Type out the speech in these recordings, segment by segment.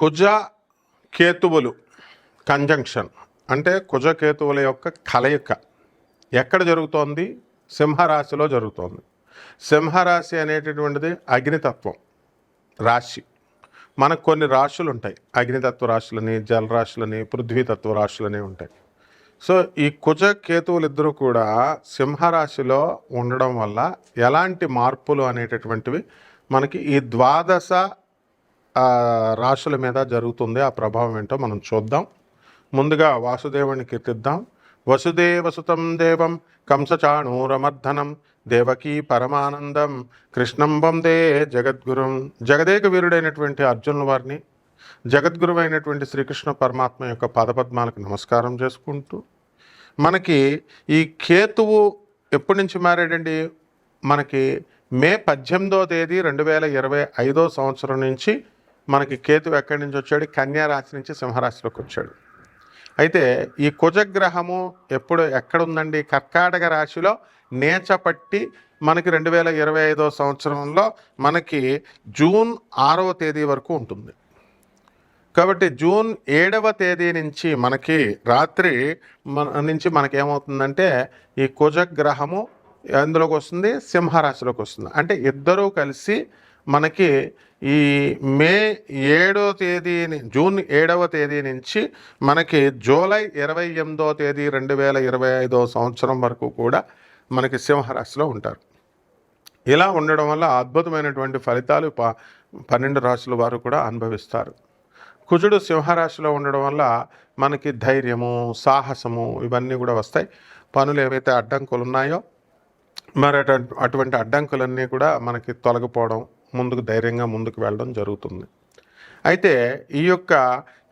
కుజ కేతువులు conjunction అంటే కుజ కేతువుల యొక్క కలయిక. ఎక్కడ జరుగుతోంది? సింహరాశిలో జరుగుతోంది. సింహరాశి అనేటటువంటిది అగ్నితత్వం రాశి. మనకు కొన్ని రాశులు ఉంటాయి అగ్నితత్వ రాశులని జలరాశులని పృథ్వీతత్వ రాశులని ఉంటాయి. సో ఈ కుజ కేతువులు ఇద్దరు కూడా సింహరాశిలో ఉండడం వల్ల ఎలాంటి మార్పులు అనేటటువంటివి మనకి ఈ ద్వాదశ రాశుల మీద జరుగుతుంది ఆ ప్రభావం ఏంటో మనం చూద్దాం. ముందుగా వాసుదేవుని కీర్తిద్దాం. వసుదేవసుతం దేవం కంసచాణూరమర్ధనం దేవకీ పరమానందం కృష్ణం వందే జగద్గురుం. జగదేక వీరుడైనటువంటి అర్జునుల వారిని జగద్గురువైనటువంటి శ్రీకృష్ణ పరమాత్మ యొక్క పాదపద్మాలకు నమస్కారం చేసుకుంటూ మనకి ఈ కేతువు ఎప్పటి నుంచి మారాడండి? మనకి మే పద్దెనిమిదో తేదీ రెండు వేల ఇరవై ఐదో సంవత్సరం నుంచి మనకి కేతు ఎక్కడి నుంచి వచ్చాడు? కన్యా రాశి నుంచి సింహరాశిలోకి వచ్చాడు. అయితే ఈ కుజగ్రహము ఎప్పుడు ఎక్కడ ఉందండి కర్కాటక రాశిలో నేచపట్టి మనకి రెండు వేల ఇరవై ఐదో సంవత్సరంలో మనకి జూన్ ఆరవ తేదీ వరకు ఉంటుంది. కాబట్టి జూన్ ఏడవ తేదీ నుంచి మనకి రాత్రి మన నుంచి మనకేమవుతుందంటే ఈ కుజగ్రహము ఎందులోకి వస్తుంది సింహరాశిలోకి వస్తుంది. అంటే ఇద్దరూ కలిసి మనకి ఈ మే ఏడో తేదీని జూన్ ఏడవ తేదీ నుంచి మనకి జూలై ఇరవై ఎనిమిదో తేదీ రెండు వేల ఇరవై ఐదో సంవత్సరం వరకు కూడా మనకి సింహరాశిలో ఉంటారు. ఇలా ఉండడం వల్ల అద్భుతమైనటువంటి ఫలితాలు ప పన్నెండు రాశుల వారు కూడా అనుభవిస్తారు. కుజుడు సింహరాశిలో ఉండడం వల్ల మనకి ధైర్యము సాహసము ఇవన్నీ కూడా వస్తాయి. పనులు ఏవైతే అడ్డంకులు ఉన్నాయో మరి అటు- అటువంటి అడ్డంకులన్నీ కూడా మనకి తొలగిపోవడం ముందుకు ధైర్యంగా ముందుకు వెళ్ళడం జరుగుతుంది. అయితే ఈ యొక్క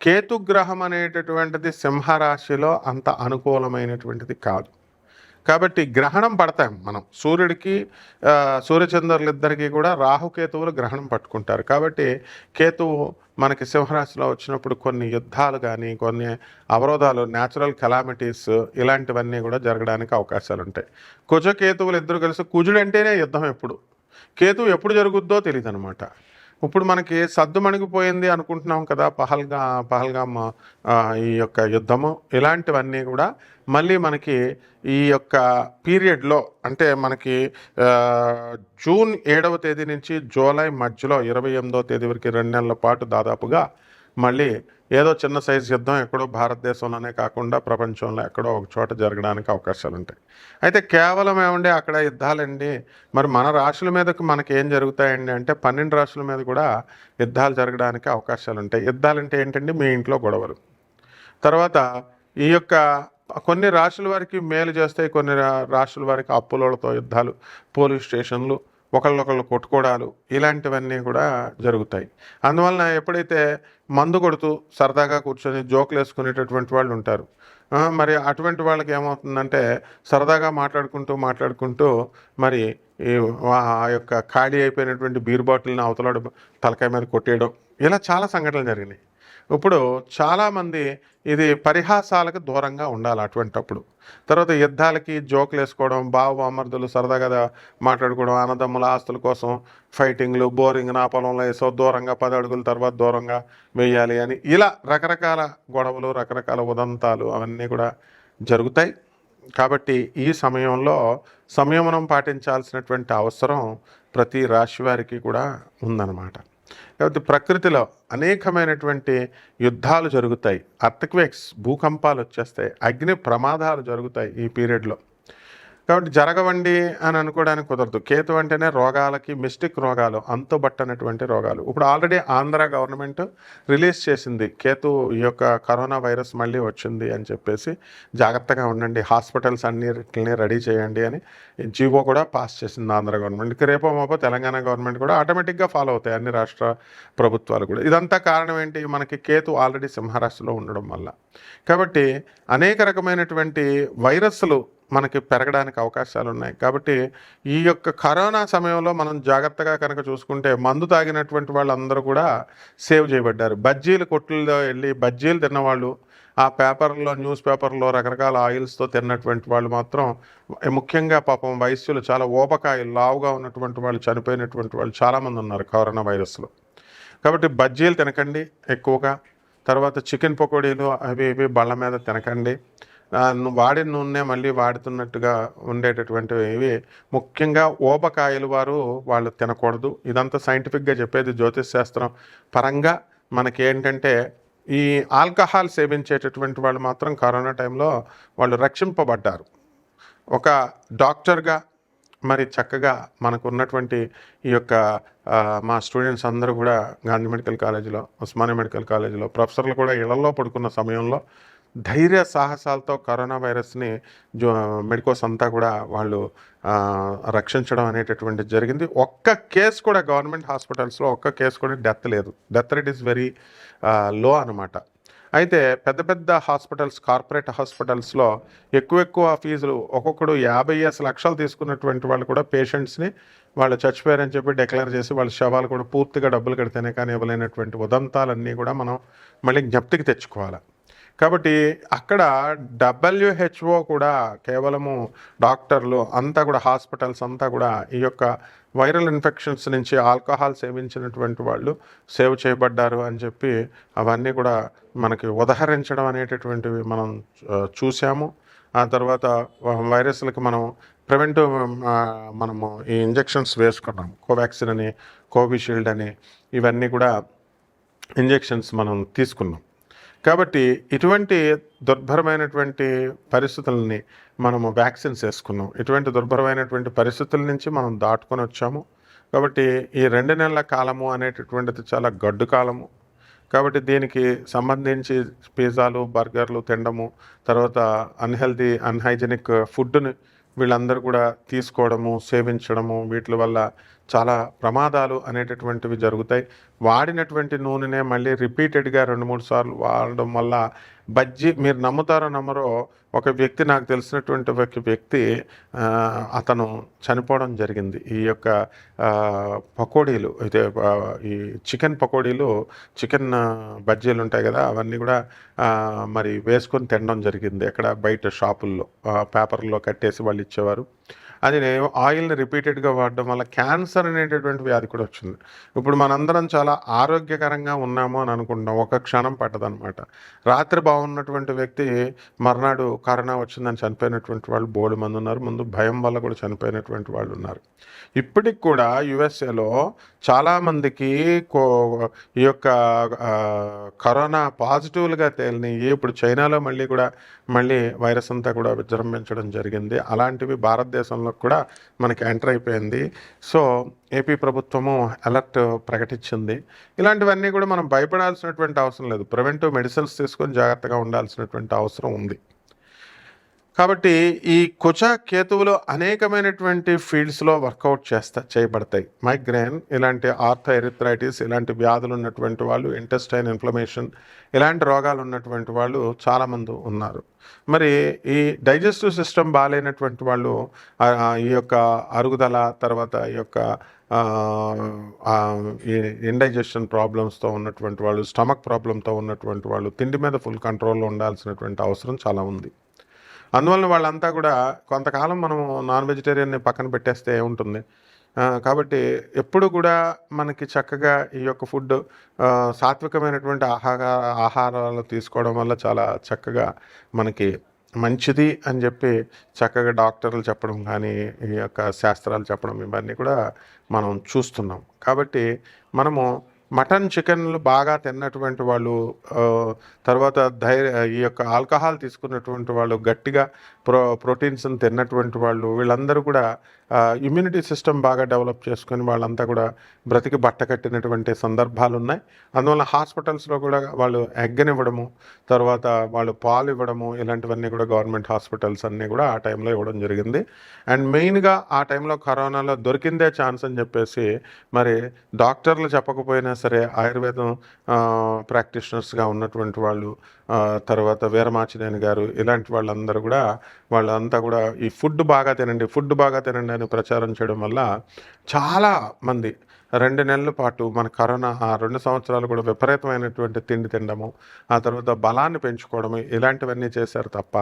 కేతుగ్రహం అనేటటువంటిది సింహరాశిలో అంత అనుకూలమైనటువంటిది కాదు. కాబట్టి గ్రహణం పడతాం మనం. సూర్యుడికి సూర్యచంద్రులు ఇద్దరికీ కూడా రాహుకేతువులు గ్రహణం పట్టుకుంటారు. కాబట్టి కేతువు మనకి సింహరాశిలో వచ్చినప్పుడు కొన్ని యుద్ధాలు కానీ కొన్ని అవరోధాలు న్యాచురల్ కెలామిటీస్ ఇలాంటివన్నీ కూడా జరగడానికి అవకాశాలు ఉంటాయి కుజకేతువులు ఇద్దరు కలిసి కుజుడు అంటేనే యుద్ధం ఎప్పుడు? కేతు ఎప్పుడు జరుగుద్దో తెలియదు అనమాట ఇప్పుడు మనకి సద్దు మణిగిపోయింది అనుకుంటున్నాం కదా పహల్గా పహల్గామ్ ఈ యొక్క యుద్ధము. ఇలాంటివన్నీ కూడా మళ్ళీ మనకి ఈ యొక్క పీరియడ్లో అంటే మనకి జూన్ ఏడవ తేదీ నుంచి జూలై మధ్యలో ఇరవై ఎనిమిదో తేదీ వరకు రెండు నెలల పాటు దాదాపుగా మళ్ళీ ఏదో చిన్న సైజు యుద్ధం ఎక్కడో భారతదేశంలోనే కాకుండా ప్రపంచంలో ఎక్కడో ఒక చోట జరగడానికి అవకాశాలు ఉంటాయి. అయితే కేవలం ఏమండి అక్కడ యుద్ధాలండి? మరి మన రాశుల మీదకు మనకి ఏం జరుగుతాయండి అంటే పన్నెండు రాశుల మీద కూడా యుద్ధాలు జరగడానికి అవకాశాలు ఉంటాయి. యుద్ధాలు అంటే ఏంటండి? మీ ఇంట్లో గొడవలు. తర్వాత ఈ యొక్క కొన్ని రాశుల వారికి మేలు చేస్తాయి కొన్ని రా- రాశుల వారికి అప్పులతో యుద్ధాలు పోలీస్ స్టేషన్లు ఒకళ్ళొకళ్ళు కొట్టుకోవడాలు ఇలాంటివన్నీ కూడా జరుగుతాయి. అందువలన ఎప్పుడైతే మందు కొడుతూ సరదాగా కూర్చొని జోకులు వేసుకునేటటువంటి వాళ్ళు ఉంటారు. మరి అటువంటి వాళ్ళకి ఏమవుతుందంటే సరదాగా మాట్లాడుకుంటూ మాట్లాడుకుంటూ మరి ఈ ఆ యొక్క ఖాళీ అయిపోయినటువంటి బీర్ బాటిల్ని అవతలాడు తలకాయ మీద కొట్టేయడం ఇలా చాలా సంఘటనలు జరిగినాయి. ఇప్పుడు చాలామంది ఇది పరిహాసాలకు దూరంగా ఉండాలి అటువంటప్పుడు. తర్వాత యుద్ధాలకి జోకులు వేసుకోవడం బావ బామర్దులు సరదాగా మాట్లాడుకోవడం అన్నదమ్ముల ఆస్తుల కోసం ఫైటింగ్లు బోరింగ్ నా పొలంలో వేసో దూరంగా పది అడుగుల తర్వాత దూరంగా వేయాలి అని ఇలా రకరకాల గొడవలు రకరకాల ఉదంతాలు అవన్నీ కూడా జరుగుతాయి. కాబట్టి ఈ సమయంలో సంయమనం పాటించాల్సినటువంటి అవసరం ప్రతి రాశి వారికి కూడా ఉందన్నమాట. కాబట్టి ప్రకృతిలో అనేకమైనటువంటి యుద్ధాలు జరుగుతాయి. అర్థక్వేక్స్ భూకంపాలు వచ్చేస్తాయి. అగ్ని ప్రమాదాలు జరుగుతాయి ఈ పీరియడ్లో. కాబట్టి జరగవండి అని అనుకోవడానికి కుదరదు. కేతు అంటేనే రోగాలకి మిస్టిక్ రోగాలు అంతుబట్టనటువంటి రోగాలు. ఇప్పుడు ఆల్రెడీ ఆంధ్ర గవర్నమెంట్ రిలీజ్ చేసింది. కేతు ఈ యొక్క కరోనా వైరస్ మళ్ళీ వచ్చింది అని చెప్పేసి జాగ్రత్తగా ఉండండి. హాస్పిటల్స్ అన్నిటిని రెడీ చేయండి అని జీవో కూడా పాస్ చేసింది ఆంధ్ర గవర్నమెంట్. ఇక రేపో మాపో తెలంగాణ గవర్నమెంట్ కూడా ఆటోమేటిక్గా ఫాలో అవుతాయి అన్ని రాష్ట్ర ప్రభుత్వాలు కూడా. ఇదంతా కారణం ఏంటి? మనకి కేతు ఆల్రెడీ సింహరాశిలో ఉండడం వల్ల. కాబట్టి అనేక రకమైనటువంటి వైరస్లు మనకి పెరగడానికి అవకాశాలు ఉన్నాయి కాబట్టి ఈ యొక్క కరోనా సమయంలో మనం జాగ్రత్తగా కనుక చూసుకుంటే మందు తాగినటువంటి వాళ్ళందరూ కూడా సేవ్ చేయబడ్డారు. బజ్జీలు కొట్లలో వెళ్ళి బజ్జీలు తిన్నవాళ్ళు ఆ పేపర్లో న్యూస్ పేపర్లో రకరకాల ఆయిల్స్తో తిన్నటువంటి వాళ్ళు మాత్రం ముఖ్యంగా పాపం వయస్సులు చాలా ఓపకాయలు లావుగా ఉన్నటువంటి వాళ్ళు చనిపోయినటువంటి వాళ్ళు చాలామంది ఉన్నారు కరోనా వైరస్లో. కాబట్టి బజ్జీలు తినకండి ఎక్కువగా. తర్వాత చికెన్ పకోడీలు అవి ఇవి బళ్ళ మీద తినకండి. వాడిన నూనె మళ్ళీ వాడుతున్నట్టుగా ఉండేటటువంటివి ఇవి. ముఖ్యంగా ఓపకాయలు వారు వాళ్ళు తినకూడదు. ఇదంతా సైంటిఫిక్గా చెప్పేది జ్యోతిష్ శాస్త్రం పరంగా మనకి ఏంటంటే ఈ ఆల్కహాల్ సేవించేటటువంటి వాళ్ళు మాత్రం కరోనా టైంలో వాళ్ళు రక్షింపబడ్డారు. ఒక డాక్టర్గా మరి చక్కగా మనకు ఉన్నటువంటి ఈ యొక్క మా స్టూడెంట్స్ అందరూ కూడా గాంధీ మెడికల్ కాలేజీలో ఉస్మానియా మెడికల్ కాలేజీలో ప్రొఫెసర్లు కూడా ఇళ్ళలో పడుకున్న సమయంలో ధైర్య సాహసాలతో కరోనా వైరస్ని జో మెడికోస్ అంతా కూడా వాళ్ళు రక్షించడం అనేటటువంటిది జరిగింది. ఒక్క కేసు కూడా గవర్నమెంట్ హాస్పిటల్స్లో ఒక్క కేసు కూడా డెత్ లేదు. Death rate is very low అనమాట అయితే పెద్ద పెద్ద హాస్పిటల్స్ కార్పొరేట్ హాస్పిటల్స్లో ఎక్కువ ఎక్కువ ఫీజులు ఒక్కొక్కడు యాభై ఎస్ లక్షలు తీసుకున్నటువంటి వాళ్ళు కూడా పేషెంట్స్ని వాళ్ళు చచ్చిపోయారని చెప్పి డిక్లేర్ చేసి వాళ్ళ శవాలు కూడా పూర్తిగా డబ్బులు కడితేనే కానీ ఇవ్వలేనటువంటి ఉదంతాలన్నీ కూడా మనం మళ్ళీ జ్ఞప్తికి తెచ్చుకోవాలి. కాబట్టి అక్కడ డబ్ల్యూహెచ్ఓ కూడా కేవలము డాక్టర్లు అంతా కూడా హాస్పిటల్స్ అంతా కూడా ఈ యొక్క వైరల్ ఇన్ఫెక్షన్స్ నుంచి ఆల్కహాల్ సేవించినటువంటి వాళ్ళు సేవ్ చేయబడ్డారు అని చెప్పి అవన్నీ కూడా మనకి ఉదహరించడం అనేటటువంటివి మనం చూసాము ఆ తర్వాత వైరస్లకు మనం ప్రివెంటివ్ మనము ఈ ఇంజెక్షన్స్ వేసుకున్నాం కోవాక్సిన్ అని కోవిషీల్డ్ అని ఇవన్నీ కూడా ఇంజెక్షన్స్ మనం తీసుకున్నాం. కాబట్టి ఇటువంటి దుర్భరమైనటువంటి పరిస్థితులని మనము వ్యాక్సిన్స్ వేసుకున్నాం. ఇటువంటి దుర్భరమైనటువంటి పరిస్థితుల నుంచి మనం దాటుకొని వచ్చాము. కాబట్టి ఈ రెండు నెలల కాలము అనేటటువంటిది చాలా గడ్డు కాలము. కాబట్టి దీనికి సంబంధించి పిజ్జాలు బర్గర్లు తినడము తర్వాత అన్హెల్దీ అన్హైజెనిక్ ఫుడ్ని వీళ్ళందరూ కూడా తీసుకోవడము సేవించడము వీటి వల్ల చాలా ప్రమాదాలు అనేటటువంటివి జరుగుతాయి. వాడినటువంటి నూనెనే మళ్ళీ రిపీటెడ్గా రెండు మూడు సార్లు వాడడం వల్ల బజ్జీ మీరు నమ్ముతారో నమ్మరో ఒక వ్యక్తి నాకు తెలిసినటువంటి ఒక వ్యక్తి అతను చనిపోవడం జరిగింది. ఈ యొక్క పకోడీలు అయితే ఈ చికెన్ పకోడీలు చికెన్ బజ్జీలు ఉంటాయి కదా అవన్నీ కూడా మరి వేసుకొని తినడం జరిగింది ఎక్కడ బయట షాపుల్లో పేపర్లో కట్టేసి వాళ్ళు ఇచ్చేవారు. అది ఆయిల్ని రిపీటెడ్గా వాడడం వల్ల క్యాన్సర్ అనేటటువంటి వ్యాధి కూడా వచ్చింది. ఇప్పుడు మనందరం చాలా ఆరోగ్యకరంగా ఉన్నాము అని అనుకుంటాం ఒక క్షణం పట్టదనమాట రాత్రి బాగున్నటువంటి వ్యక్తి మర్నాడు కరోనా వచ్చిందని చనిపోయినటువంటి వాళ్ళు బోడు మంది ఉన్నారు. ముందు భయం వల్ల కూడా చనిపోయినటువంటి వాళ్ళు ఉన్నారు. ఇప్పటికి కూడా యుఎస్ఏలో చాలామందికి కో ఈ యొక్క కరోనా పాజిటివ్లుగా తేలినాయి. ఇప్పుడు చైనాలో మళ్ళీ కూడా మళ్ళీ వైరస్ అంతా కూడా విజృంభించడం జరిగింది. అలాంటివి భారతదేశంలో కూడా మనకి ఎంటర్ అయిపోయింది. సో ఏపీ ప్రభుత్వము అలర్ట్ ప్రకటించింది. ఇలాంటివన్నీ కూడా మనం భయపడాల్సినటువంటి అవసరం లేదు. ప్రివెంటివ్ మెడిసిన్స్ తీసుకొని జాగ్రత్తగా ఉండాల్సినటువంటి అవసరం ఉంది. కాబట్టి ఈ కుచ కేతువులు అనేకమైనటువంటి ఫీల్డ్స్లో వర్కౌట్ చేస్తా చేయబడతాయి. మైగ్రేన్ ఇలాంటి ఆర్థ ఎరిథ్రైటిస్ ఇలాంటి వ్యాధులు ఉన్నటువంటి వాళ్ళు ఇంటెస్టైన్ ఇన్ఫ్లమేషన్ ఇలాంటి రోగాలు ఉన్నటువంటి వాళ్ళు చాలామంది ఉన్నారు. మరి ఈ డైజెస్టివ్ సిస్టమ్ బాగాలేనటువంటి వాళ్ళు ఈ యొక్క అరుగుదల తర్వాత ఈ యొక్క ఈ ఇండైజెషన్ ప్రాబ్లమ్స్తో ఉన్నటువంటి వాళ్ళు స్టమక్ ప్రాబ్లంతో ఉన్నటువంటి వాళ్ళు తిండి మీద ఫుల్ కంట్రోల్లో ఉండాల్సినటువంటి అవసరం చాలా ఉంది. అందువలన వాళ్ళంతా కూడా కొంతకాలం మనం నాన్ వెజిటేరియన్ని పక్కన పెట్టేస్తే ఉంటుంది. కాబట్టి ఎప్పుడు కూడా మనకి చక్కగా ఈ యొక్క ఫుడ్ సాత్వికమైనటువంటి ఆహార ఆహారాలు తీసుకోవడం వల్ల చాలా చక్కగా మనకి మంచిది అని చెప్పి చక్కగా డాక్టర్లు చెప్పడం కానీ ఈ యొక్క శాస్త్రాలు చెప్పడం ఇవన్నీ కూడా మనం చూస్తున్నాం. కాబట్టి మనము మటన్ చికెన్లు బాగా తిన్నటువంటి వాళ్ళు తర్వాత ధైర్య ఈ యొక్క ఆల్కహాల్ తీసుకున్నటువంటి వాళ్ళు గట్టిగా ప్రో ప్రోటీన్స్ని తిన్నటువంటి వాళ్ళు వీళ్ళందరూ కూడా ఇమ్యూనిటీ సిస్టమ్ బాగా డెవలప్ చేసుకొని వాళ్ళంతా కూడా బ్రతికి బట్ట కట్టినటువంటి సందర్భాలు ఉన్నాయి అందువల్ల హాస్పిటల్స్లో కూడా వాళ్ళు ఎగ్గనివ్వడము తర్వాత వాళ్ళు పాలు ఇవ్వడము ఇలాంటివన్నీ కూడా గవర్నమెంట్ హాస్పిటల్స్ అన్నీ కూడా ఆ టైంలో ఇవ్వడం జరిగింది. అండ్ మెయిన్గా ఆ టైంలో కరోనాలో దొరికిందే ఛాన్స్ అని చెప్పేసి మరి డాక్టర్లు చెప్పకపోయినా సరే ఆయుర్వేదం ప్రాక్టీషనర్స్గా ఉన్నటువంటి వాళ్ళు తర్వాత వీరమాచినేని గారు ఇలాంటి వాళ్ళందరూ కూడా వాళ్ళంతా కూడా ఈ ఫుడ్ బాగా తినండి ఫుడ్ బాగా తినండి ఆయన ప్రచారం చేయడం వల్ల చాలా మంది రెండు నెలల పాటు మన కరోనా ఆ రెండు సంవత్సరాలు కూడా విపరీతమైనటువంటి తిండి తినడము ఆ తర్వాత బలాన్ని పెంచుకోవడము ఇలాంటివన్నీ చేశారు తప్ప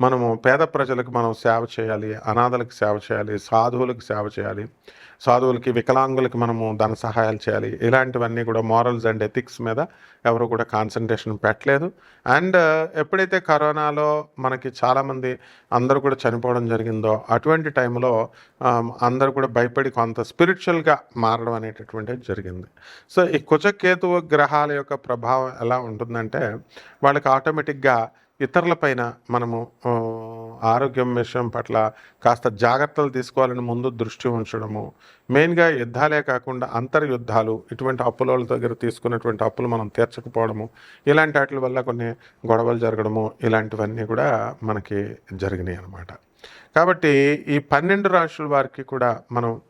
మనము పేద ప్రజలకు మనం సేవ చేయాలి అనాథలకు సేవ చేయాలి సాధువులకు సేవ చేయాలి సాధువులకి వికలాంగులకి మనము ధన సహాయాలు చేయాలి. ఇలాంటివన్నీ కూడా మారల్స్ అండ్ ఎథిక్స్ మీద ఎవరు కూడా కాన్సన్ట్రేషన్ పెట్టలేదు. అండ్ uh, ఎప్పుడైతే కరోనాలో మనకి చాలామంది అందరూ కూడా చనిపోవడం జరిగిందో అటువంటి టైంలో అందరూ కూడా భయపడి కొంత స్పిరిచువల్గా మారడం అనేటటువంటిది జరిగింది. సో ఈ కుచకేతు గ్రహాల యొక్క ప్రభావం ఎలా ఉంటుందంటే వాళ్ళకి ఆటోమేటిక్గా ఇతరులపైన మనము ఆరోగ్యం విషయం పట్ల కాస్త జాగ్రత్తలు తీసుకోవాలని ముందు దృష్టి ఉంచడము. మెయిన్గా యుద్ధాలే కాకుండా అంతర్యుద్ధాలు ఇటువంటి అప్పుల దగ్గర తీసుకున్నటువంటి అప్పులు మనం తీర్చకపోవడము ఇలాంటి వాటి వల్ల కొన్ని గొడవలు జరగడము ఇలాంటివన్నీ కూడా మనకి జరిగినాయి అన్నమాట. కాబట్టి ఈ పన్నెండు రాశుల వారికి కూడా మనం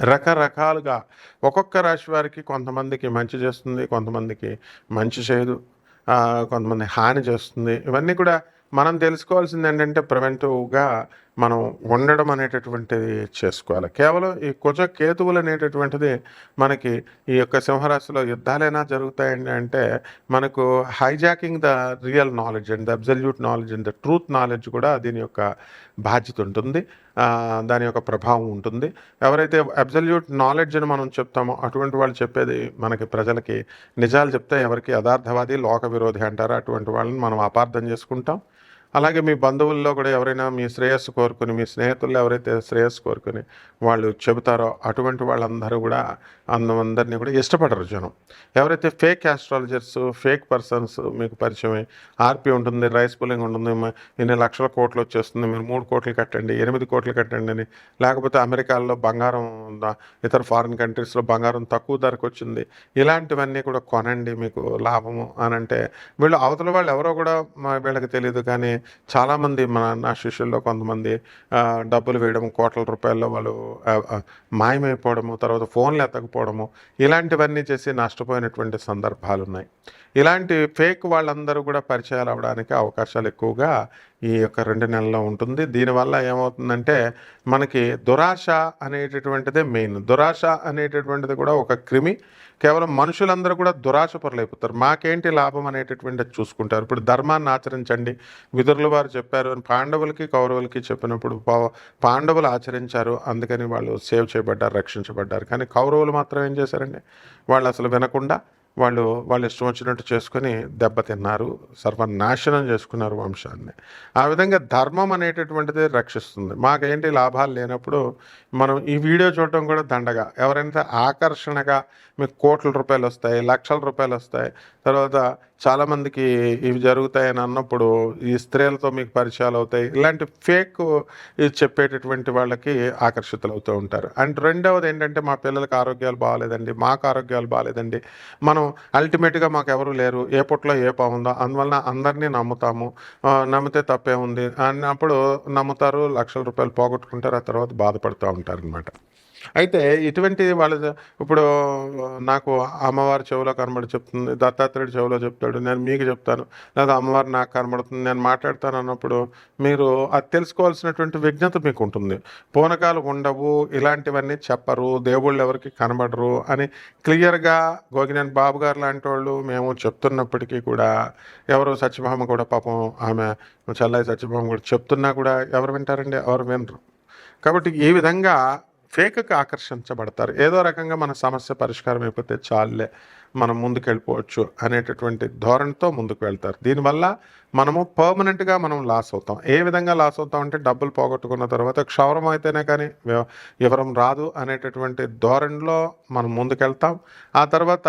రకరకాలుగా ఒక్కొక్క రాశి వారికి కొంతమందికి మంచి చేస్తుంది కొంతమందికి మంచి చేయదు. కొంతమంది హాని చేస్తుంది. ఇవన్నీ కూడా మనం తెలుసుకోవాల్సింది ఏంటంటే ప్రివెంటివ్గా మనం ఉండడం అనేటటువంటిది చేసుకోవాలి. కేవలం ఈ కుజ కేతువులు అనేటటువంటిది మనకి ఈ యొక్క సింహరాశిలో యుద్ధాలైనా జరుగుతాయండి అంటే మనకు hijacking the real knowledge and the absolute knowledge and the truth knowledge కూడా దీని యొక్క బాధ్యత ఉంటుంది. దాని యొక్క ప్రభావం ఉంటుంది. ఎవరైతే అబ్జల్యూట్ నాలెడ్జ్ అని మనం చెప్తామో అటువంటి వాళ్ళు చెప్పేది మనకి ప్రజలకి నిజాలు చెప్తే ఎవరికి యథార్థవాది లోక విరోధి అంటారో? అటువంటి వాళ్ళని మనం అపార్థం చేసుకుంటాం. అలాగే మీ బంధువుల్లో కూడా ఎవరైనా మీ శ్రేయస్సు కోరుకుని మీ స్నేహితుల్లో ఎవరైతే శ్రేయస్సు కోరుకుని వాళ్ళు చెబుతారో అటువంటి వాళ్ళందరూ కూడా అందరినీ కూడా ఇష్టపడరు జనం. ఎవరైతే ఫేక్ ఆస్ట్రాలజర్స్ ఫేక్ పర్సన్స్ మీకు పరిచయమై ఆర్పి ఉంటుంది రైస్ పుల్లింగ్ ఉంటుంది ఇన్ని లక్షల కోట్లు వచ్చేస్తుంది మీరు మూడు కోట్లు కట్టండి ఎనిమిది కోట్లు కట్టండి అని లేకపోతే అమెరికాలో బంగారం ఉందా ఇతర ఫారిన్ కంట్రీస్లో బంగారం తక్కువ ధరకు వచ్చింది ఇలాంటివన్నీ కూడా కొనండి మీకు లాభము అని అంటే వీళ్ళు అవతల వాళ్ళు ఎవరో కూడా మా వీళ్ళకి తెలియదు కానీ చాలామంది మన నా శిష్యుల్లో కొంతమంది డబ్బులు వేయడం కోట్ల రూపాయల్లో వాళ్ళు మాయమైపోవడము తర్వాత ఫోన్లు ఎత్తకపోవడము ఇలాంటివన్నీ చేసి నష్టపోయినటువంటి సందర్భాలు ఉన్నాయి ఇలాంటి ఫేక్ వాళ్ళందరూ కూడా పరిచయాలు అవ్వడానికి అవకాశాలు ఎక్కువగా ఈ యొక్క రెండు నెలల్లో ఉంటుంది. దీనివల్ల ఏమవుతుందంటే మనకి దురాశ అనేటటువంటిదే మెయిన్. దురాశ అనేటటువంటిది కూడా ఒక క్రిమి. కేవలం మనుషులందరూ కూడా దురాశ పొరలైపోతారు. మాకేంటి లాభం అనేటటువంటిది చూసుకుంటారు. ఇప్పుడు ధర్మాన్ని ఆచరించండి. విదురుల వారు చెప్పారు అని పాండవులకి కౌరవులకి చెప్పినప్పుడు పా- పాండవులు ఆచరించారు. అందుకని వాళ్ళు సేవ్ చేయబడ్డారు రక్షించబడ్డారు. కానీ కౌరవులు మాత్రం ఏం చేశారండి? వాళ్ళు అసలు వినకుండా వాళ్ళు వాళ్ళు ఇష్టం వచ్చినట్టు చేసుకొని దెబ్బతిన్నారు సర్వనాశనం చేసుకున్నారు వంశాన్ని. ఆ విధంగా ధర్మం అనేటటువంటిది రక్షిస్తుంది. మాకేంటి లాభాలు లేనప్పుడు మనం ఈ వీడియో చూడటం కూడా దండగా. ఎవరైనా ఆకర్షణగా మీకు కోట్ల రూపాయలు వస్తాయి లక్షల రూపాయలు వస్తాయి తర్వాత చాలామందికి ఇవి జరుగుతాయని అన్నప్పుడు ఈ స్త్రీలతో మీకు పరిచయాలు అవుతాయి. ఇలాంటి ఫేక్ చెప్పేటటువంటి వాళ్ళకి ఆకర్షితులు అవుతూ ఉంటారు. అండ్ రెండవది ఏంటంటే మా పిల్లలకి ఆరోగ్యాలు బాగాలేదండి. మాకు ఆరోగ్యాలు బాగాలేదండి. మనం అల్టిమేట్గా మాకు ఎవరు లేరు. ఏ పొట్లో ఏ పావుందో అందువలన అందరినీ నమ్ముతాము. నమ్మితే తప్పే ఉంది. అన్నప్పుడు నమ్ముతారు లక్షల రూపాయలు పోగొట్టుకుంటారు ఆ తర్వాత బాధపడుతూ ఉంటారు అనమాట అయితే ఇటువంటి వాళ్ళ ఇప్పుడు నాకు అమ్మవారి చెవిలో కనబడి చెప్తుంది దత్తాత్రేయుడు చెవిలో చెప్తాడు నేను మీకు చెప్తాను లేదా అమ్మవారు నాకు కనబడుతుంది నేను మాట్లాడతాను అన్నప్పుడు మీరు అది తెలుసుకోవాల్సినటువంటి విజ్ఞత మీకు ఉంటుంది పూనకాలు ఉండవు ఇలాంటివన్నీ చెప్పరు దేవుళ్ళు ఎవరికి కనబడరు అని క్లియర్గా గోగినేని బాబు గారు లాంటి వాళ్ళు మేము చెప్తున్నప్పటికీ కూడా ఎవరు సత్యభామ కూడా పాపం ఆమె చల్లయ్య సత్యభామ కూడా చెప్తున్నా కూడా ఎవరు వింటారండి? ఎవరు వినరు. కాబట్టి ఈ విధంగా ఫేక్కి ఆకర్షించబడతారు. ఏదో రకంగా మన సమస్య పరిష్కారం అయిపోతే చాలులే మనం ముందుకు వెళ్ళిపోవచ్చు అనేటటువంటి ధోరణితో ముందుకు వెళ్తారు. దీనివల్ల మనము పర్మనెంట్గా మనం లాస్ అవుతాం. ఏ విధంగా లాస్ అవుతాం అంటే డబ్బులు పోగొట్టుకున్న తర్వాత క్షవరం అయితేనే కానీ వివరం రాదు అనేటటువంటి ధోరణిలో మనం ముందుకెళ్తాం. ఆ తర్వాత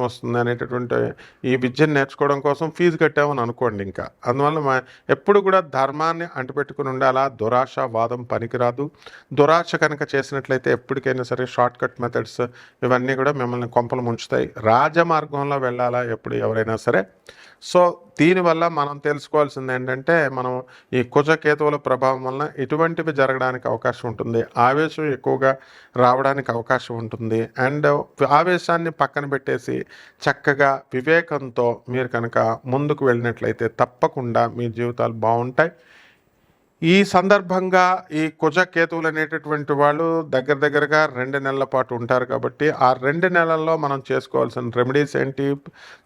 అవకాశం వస్తుంది అనేటటువంటి ఈ విద్యను నేర్చుకోవడం కోసం ఫీజు కట్టామని అనుకోండి ఇంకా. అందువల్ల మా ఎప్పుడు కూడా ధర్మాన్ని అంటిపెట్టుకుని ఉండాలా? దురాశ వాదం పనికిరాదు. దురాశ కనుక చేసినట్లయితే ఎప్పటికైనా సరే షార్ట్ కట్ మెథడ్స్ ఇవన్నీ కూడా మిమ్మల్ని కొంపలు ముంచుతాయి. రాజమార్గంలో వెళ్ళాలా? ఎప్పుడు ఎవరైనా సరే? సో దీనివల్ల మనం తెలుసుకోవాల్సింది ఏంటంటే మనం ఈ కుజకేతువుల ప్రభావం వలన ఇటువంటివి జరగడానికి అవకాశం ఉంటుంది. ఆవేశం ఎక్కువగా రావడానికి అవకాశం ఉంటుంది. అండ్ ఆవేశాన్ని పక్కన పెట్టేసి చక్కగా వివేకంతో మీరు కనుక ముందుకు వెళ్ళినట్లయితే తప్పకుండా మీ జీవితాలు బాగుంటాయి. ఈ సందర్భంగా ఈ కుజ కేతువులు అనేటటువంటి వాళ్ళు దగ్గర దగ్గరగా రెండు నెలల పాటు ఉంటారు కాబట్టి ఆ రెండు నెలల్లో మనం చేసుకోవాల్సిన రెమెడీస్ ఏంటి?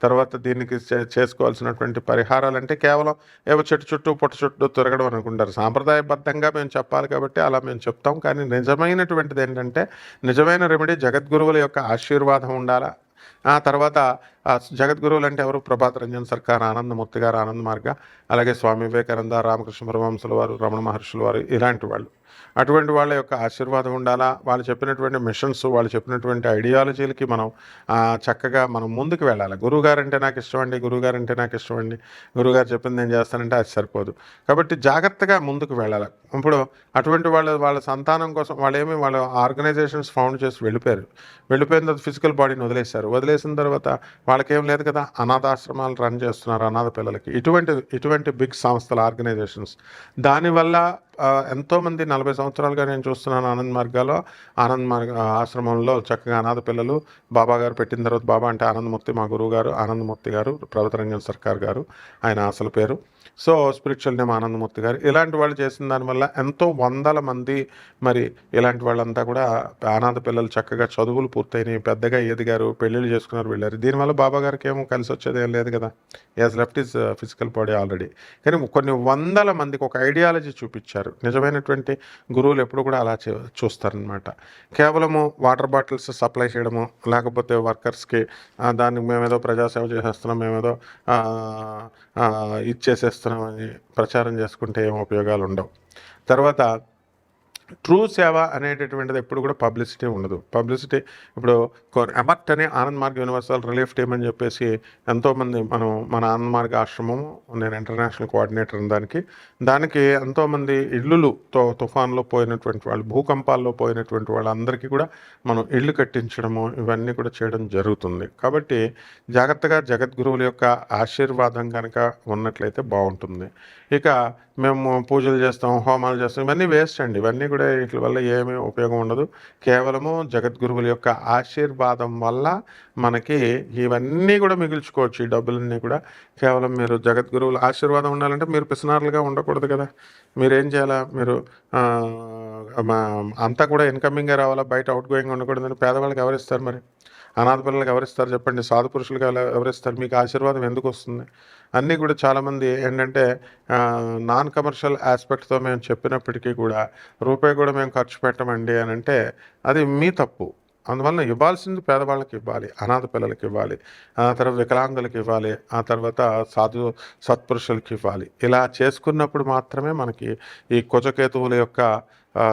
తర్వాత దీనికి చే- చేసుకోవాల్సినటువంటి పరిహారాలు అంటే కేవలం ఏవో చెట్టు చుట్టూ పుట్ట చుట్టూ తిరగడం అనుకుంటారు. సాంప్రదాయబద్ధంగా మేము చెప్పాలి కాబట్టి అలా మేము చెప్తాం. కానీ నిజమైనటువంటిది ఏంటంటే నిజమైన రెమెడీ జగద్గురువుల యొక్క ఆశీర్వాదం ఉండాలా? ఆ తర్వాత జగద్గురువులు అంటే ఎవరు? ప్రభాత్ రంజన్ సర్కార్ ఆనందమూర్తి గారు ఆనంద మార్గ అలాగే స్వామి వివేకానంద రామకృష్ణ పరమహంసుల వారు రమణ మహర్షుల వారు ఇలాంటి వాళ్ళు. అటువంటి వాళ్ళ యొక్క ఆశీర్వాదం ఉండాలా? వాళ్ళు చెప్పినటువంటి మిషన్స్ వాళ్ళు చెప్పినటువంటి ఐడియాలజీలకి మనం చక్కగా మనం ముందుకు వెళ్ళాలి. గురువుగారు అంటే నాకు ఇష్టం అండి గురువుగారు అంటే నాకు ఇష్టం అండి. గురువుగారు చెప్పింది నేను చేస్తానంటే అది సరిపోదు. కాబట్టి జాగ్రత్తగా ముందుకు వెళ్ళాలి. ఇప్పుడు అటువంటి వాళ్ళ వాళ్ళ సంతానం కోసం వాళ్ళు ఏమి వాళ్ళ ఆర్గనైజేషన్స్ ఫౌండ్ చేసి వెళ్ళిపోయారు. వెళ్ళిపోయిన తర్వాత ఫిజికల్ బాడీని వదిలేశారు. వదిలేసిన తర్వాత వాళ్ళకేం లేదు కదా? అనాథాశ్రమాలు రన్ చేస్తున్నారు అనాథ పిల్లలకి. ఇటువంటి ఇటువంటి బిగ్ సంస్థల ఆర్గనైజేషన్స్ దానివల్ల ఎంతోమంది నలభై సంవత్సరాలుగా నేను చూస్తున్నాను ఆనంద్ మార్గాలో. ఆనంద్ మార్గ ఆశ్రమంలో చక్కగా అనాథ పిల్లలు బాబా గారు పెట్టిన తర్వాత బాబా అంటే ఆనందమూర్తి మా గురువు గారు ఆనందమూర్తి గారు ప్రభుత్వ ప్రభుత్వరంజన్ సర్కార్ గారు ఆయన అసలు పేరు. సో స్పిరిచువల్ నేమ్ ఆనందమూర్తి గారు. ఇలాంటి వాళ్ళు చేసిన దానివల్ల ఎంతో వందల మంది మరి ఇలాంటి వాళ్ళంతా కూడా అనాథ పిల్లలు చక్కగా చదువులు పూర్తయినాయి. పెద్దగా ఎదిగారు పెళ్ళిళ్ళు చేసుకున్నారు వెళ్ళారు. దీనివల్ల బాబా గారికి ఏమో కలిసి వచ్చేది ఏం లేదు కదా. As left is physical body already కానీ కొన్ని వందల మందికి ఒక ఐడియాలజీ చూపించారు. నిజమైనటువంటి గురువులు ఎప్పుడు కూడా అలా చూస్తారనమాట కేవలము వాటర్ బాటిల్స్ సప్లై చేయడము లేకపోతే వర్కర్స్కి దానికి మేమేదో ప్రజాసేవ చేసేస్తున్నాం మేమేదో ఇచ్చేసేస్తాం చేస్తున్నామని ప్రచారం చేసుకుంటే ఏం ఉపయోగాలు ఉండవు. తర్వాత ట్రూ సేవ అనేటటువంటిది ఎప్పుడు కూడా పబ్లిసిటీ ఉండదు. పబ్లిసిటీ ఇప్పుడు ఎమర్ట్ అనే Anand Marg universal relief team అని చెప్పేసి ఎంతోమంది మనం మన ఆనంద్ మార్గ్ ఆశ్రమం నేను ఇంటర్నేషనల్ కోఆర్డినేటర్ దానికి దానికి ఎంతోమంది ఇల్లులు తో తుఫాన్లో పోయినటువంటి వాళ్ళు భూకంపాల్లో పోయినటువంటి వాళ్ళందరికీ కూడా మనం ఇల్లు కట్టించడము ఇవన్నీ కూడా చేయడం జరుగుతుంది. కాబట్టి జాగ్రత్తగా జగద్గురువుల యొక్క ఆశీర్వాదం కనుక ఉన్నట్లయితే బాగుంటుంది. ఇక మేము పూజలు చేస్తాం హోమాలు చేస్తాం ఇవన్నీ వేస్ట్ అండి. ఇవన్నీ కూడా వీటి వల్ల ఏమీ ఉపయోగం ఉండదు. కేవలము జగద్గురువుల యొక్క ఆశీర్వాదం వల్ల మనకి ఇవన్నీ కూడా మిగిల్చుకోవచ్చు. ఈ డబ్బులన్నీ కూడా. కేవలం మీరు జగద్గురువుల ఆశీర్వాదం ఉండాలంటే మీరు పిసినారులుగా ఉండకూడదు కదా. మీరేం చేయాలా? మీరు మా- అంతా కూడా ఇన్కమింగ్గా రావాలా? బయట అవుట్ గోయింగ్ ఉండకూడదని పేదవాళ్ళకి ఎవరిస్తారు మరి? అనాథ పిల్లలకు ఎవరిస్తారు చెప్పండి? సాధు పురుషులకు ఎలా- ఎవరిస్తారు? మీకు ఆశీర్వాదం ఎందుకు వస్తుంది? అన్నీ కూడా చాలామంది ఏంటంటే నాన్ కమర్షియల్ ఆస్పెక్ట్తో మేము చెప్పినప్పటికీ కూడా రూపాయి కూడా మేము ఖర్చు పెట్టమండి అని అంటే అది మీ తప్పు. అందువలన ఇవ్వాల్సింది పేదవాళ్ళకి ఇవ్వాలి అనాథ పిల్లలకి ఇవ్వాలి ఆ తర్వాత వికలాంగులకు ఇవ్వాలి ఆ తర్వాత సాధు సత్పురుషులకి ఇవ్వాలి. ఇలా చేసుకున్నప్పుడు మాత్రమే మనకి ఈ కుజకేతువుల యొక్క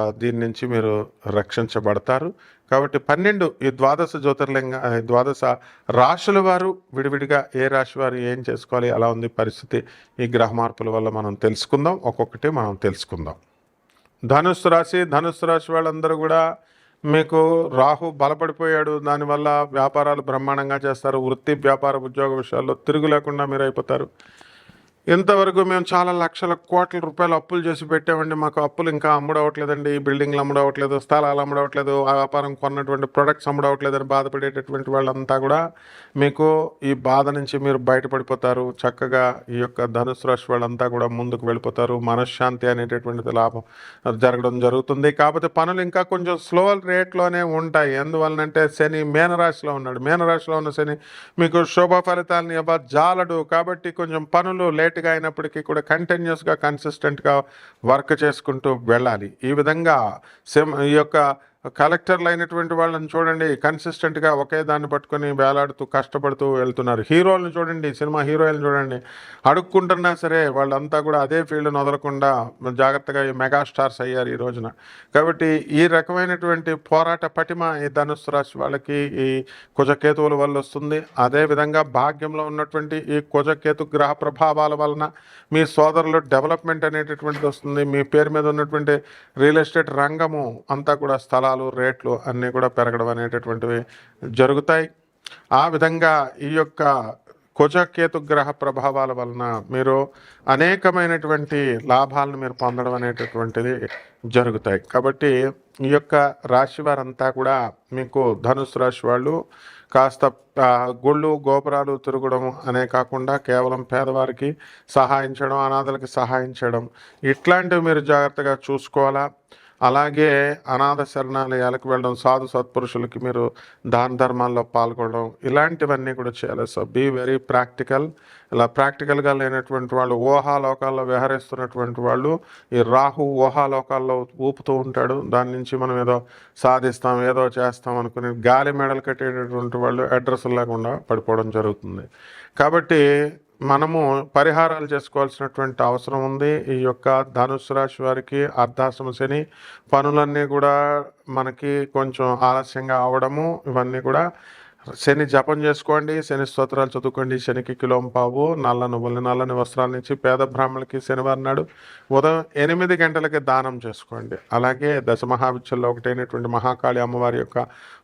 దీని నుంచి మీరు రక్షించబడతారు. కాబట్టి పన్నెండు ఈ ద్వాదశ జ్యోతిర్లింగ ద్వాదశ రాశుల వారు విడివిడిగా ఏ రాశి వారు ఏం చేసుకోవాలి అలా ఉంది పరిస్థితి ఈ గ్రహ మార్పుల వల్ల మనం తెలుసుకుందాం. ఒక్కొక్కటి మనం తెలుసుకుందాం. ధనుస్సు రాశి ధనుస్సు రాశి వాళ్ళందరూ కూడా మీకు రాహు బలపడిపోయాడు. దానివల్ల వ్యాపారాలు బ్రహ్మాండంగా చేస్తారు. వృత్తి వ్యాపార ఉద్యోగ విషయాల్లో తిరుగు లేకుండా మీరు అయిపోతారు ఇంతవరకు మేము చాలా లక్షల కోట్ల రూపాయలు అప్పులు చేసి పెట్టామండి. మాకు అప్పులు ఇంకా అమ్ముడవట్లేదండి ఈ బిల్డింగ్లు అమ్ముడవట్లేదు స్థలాలు అమ్ముడవట్లేదు ఆ వ్యాపారం కొన్నటువంటి ప్రొడక్ట్స్ అమ్ముడవట్లేదు బాధపడేటటువంటి వాళ్ళంతా కూడా మీకు ఈ బాధ నుంచి మీరు బయటపడిపోతారు. చక్కగా ఈ యొక్క ధనుసు రాశి వాళ్ళంతా కూడా ముందుకు వెళ్ళిపోతారు. మనశ్శాంతి అనేటటువంటిది లాభం జరగడం జరుగుతుంది. కాకపోతే పనులు ఇంకా కొంచెం స్లో రేట్లోనే ఉంటాయి. ఎందువలనంటే శని మేనరాశిలో ఉన్నాడు. మేనరాశిలో ఉన్న శని మీకు శుభ ఫలితాలని ఇవ్వ జాలడు కాబట్టి కొంచెం పనులు లేట్ లేట్గా అయినప్పటికీ కూడా కంటిన్యూస్గా కన్సిస్టెంట్గా వర్క్ చేసుకుంటూ వెళ్ళాలి. ఈ విధంగా సిమ్ ఈ యొక్క కలెక్టర్లు అయినటువంటి వాళ్ళని చూడండి కన్సిస్టెంట్గా ఒకే దాన్ని పట్టుకొని వేలాడుతూ కష్టపడుతూ వెళ్తున్నారు. హీరోలను చూడండి సినిమా హీరోయిన్లు చూడండి. అడుక్కుంటున్నా సరే వాళ్ళంతా కూడా అదే ఫీల్డ్ని వదలకుండా జాగ్రత్తగా ఈ మెగాస్టార్స్ అయ్యారు ఈ రోజున. కాబట్టి ఈ రకమైనటువంటి పోరాట పటిమ ఈ ధనుస్సు రాశి వాళ్ళకి ఈ కుజకేతువుల వల్ల వస్తుంది. అదేవిధంగా భాగ్యంలో ఉన్నటువంటి ఈ కుజకేతు గ్రహ ప్రభావాల వలన మీ సోదరులు డెవలప్మెంట్ అనేటటువంటిది వస్తుంది. మీ పేరు మీద ఉన్నటువంటి రియల్ ఎస్టేట్ రంగము అంతా కూడా స్థలాలు రేట్లు అన్నీ కూడా పెరగడం అనేటటువంటివి జరుగుతాయి. ఆ విధంగా ఈ యొక్క కుజకేతు గ్రహ ప్రభావాల వలన మీరు అనేకమైనటువంటి లాభాలను మీరు పొందడం అనేటటువంటిది జరుగుతాయి. కాబట్టి ఈ యొక్క రాశి వారంతా కూడా మీకు ధనుసు రాశి వాళ్ళు కాస్త గుళ్ళు గోపురాలు తిరగడం అనే కాకుండా కేవలం పేదవారికి సహాయం చేయడం అనాథలకి సహాయం చేయడం ఇట్లాంటివి మీరు జాగ్రత్తగా చూసుకోవాలా? అలాగే అనాథ శరణాలయాలకు వెళ్ళడం సాధు సత్పురుషులకి మీరు దాన ధర్మాల్లో పాల్గొనడం ఇలాంటివన్నీ కూడా చేయాలి. సో బీ వెరీ ప్రాక్టికల్ ఇలా ప్రాక్టికల్గా లేనటువంటి వాళ్ళు ఊహాలోకాల్లో విహరిస్తున్నటువంటి వాళ్ళు ఈ రాహు ఊహాలోకాల్లో ఊపుతూ ఉంటాడు. దాని నుంచి మనం ఏదో సాధిస్తాం ఏదో చేస్తాం అనుకుని గాలి మెడలు కట్టేటటువంటి వాళ్ళు అడ్రస్ లేకుండా పడిపోవడం జరుగుతుంది. కాబట్టి మనము పరిహారాలు చేసుకోవాల్సినటువంటి అవసరం ఉంది. ఈ యొక్క ధనుసు రాశి వారికి అర్ధాశ్రమ శని పనులన్నీ కూడా మనకి కొంచెం ఆలస్యంగా అవడము ఇవన్నీ కూడా శని జపం చేసుకోండి శని స్తోత్రాలు చదువుకోండి శనికి కిలోం పావు నల్ల నువ్వులు నల్లని వస్త్రాల నుంచి పేద బ్రాహ్మణులకి శనివారం నాడు ఉదయం ఎనిమిది గంటలకి దానం చేసుకోండి. అలాగే దశ మహావిద్యల్లో ఒకటైనటువంటి మహాకాళి అమ్మవారి యొక్క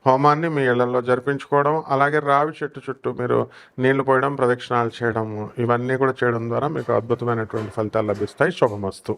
హోమాన్ని మీ ఇళ్ళలో జరిపించుకోవడం అలాగే రావి చెట్టు చుట్టూ మీరు నీళ్ళు పోయడం ప్రదక్షిణాలు చేయడం ఇవన్నీ కూడా చేయడం ద్వారా మీకు అద్భుతమైనటువంటి ఫలితాలు లభిస్తాయి. శుభమస్తు.